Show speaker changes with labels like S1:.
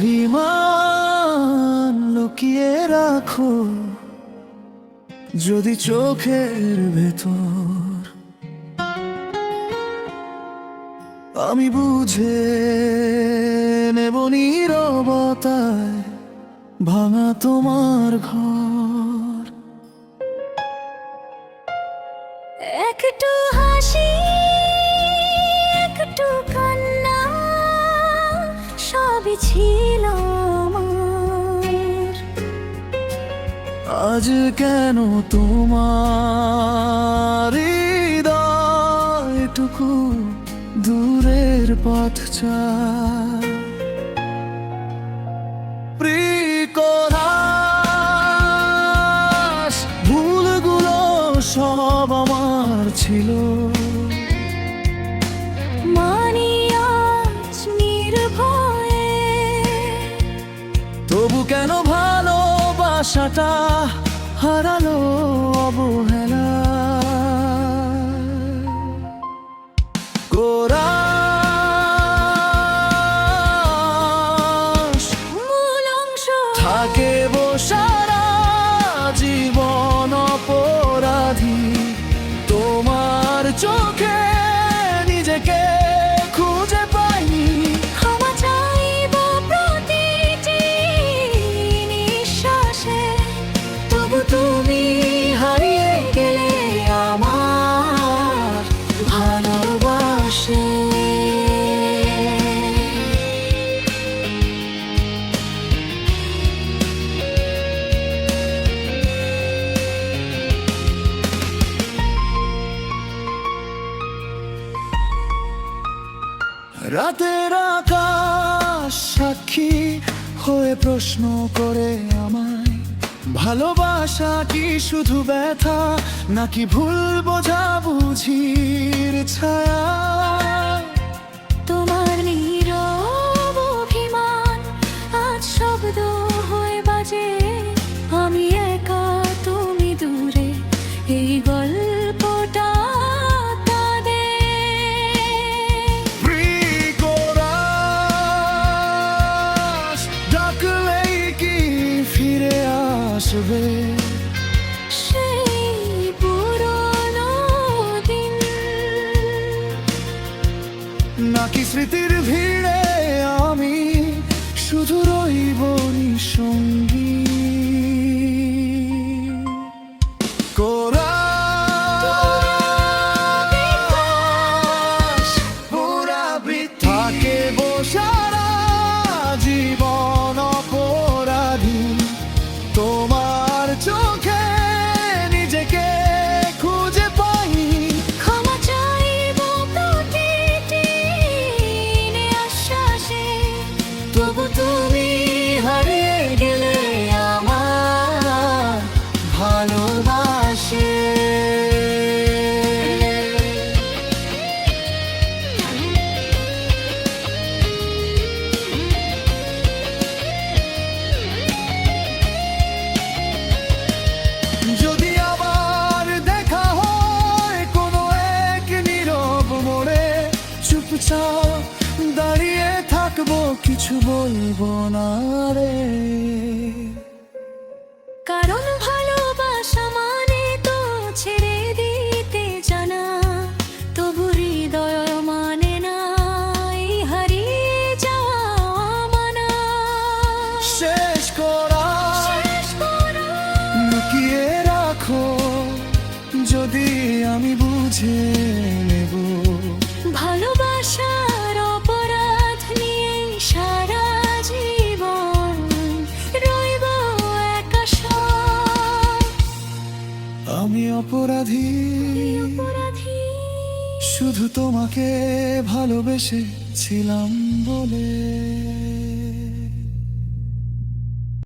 S1: অভিমান লুকিয়ে রাখো। যদি চোখের ভেতর আমি বুঝে নেব নীরবতায় ভাঙা তোমার ঘর।
S2: একটু হাসি ছিল
S1: আজ কেন তোমার হৃদয়টুকু দূরের পথ প্রিকরাস ভুলগুলো সব আমার ছিল। ভালোবাসাটা হারালো অবহেলা। রাতের আকাশ সাক্ষী হয়ে প্রশ্ন করে আমায়, ভালোবাসা কি শুধু ব্যথা নাকি ভুল বোঝা বুঝির ছায়া? আসবে। নাকি স্মৃতির ভিড়ে আমি শুধু রইব সঙ্গী কিছু বলব না রে।
S2: কারণ ভালোবাসা মানে তো ছেড়ে দিতে জানা তবু হৃদয় মানে না হারিয়ে যাওয়া মানা।
S1: শেষ করা লুকিয়ে রাখো যদি আমি বুঝে নেব।
S2: ভালোবাসার অপরাধী।
S1: শুধু তোমাকে ভালোবেসেছিলাম বলে।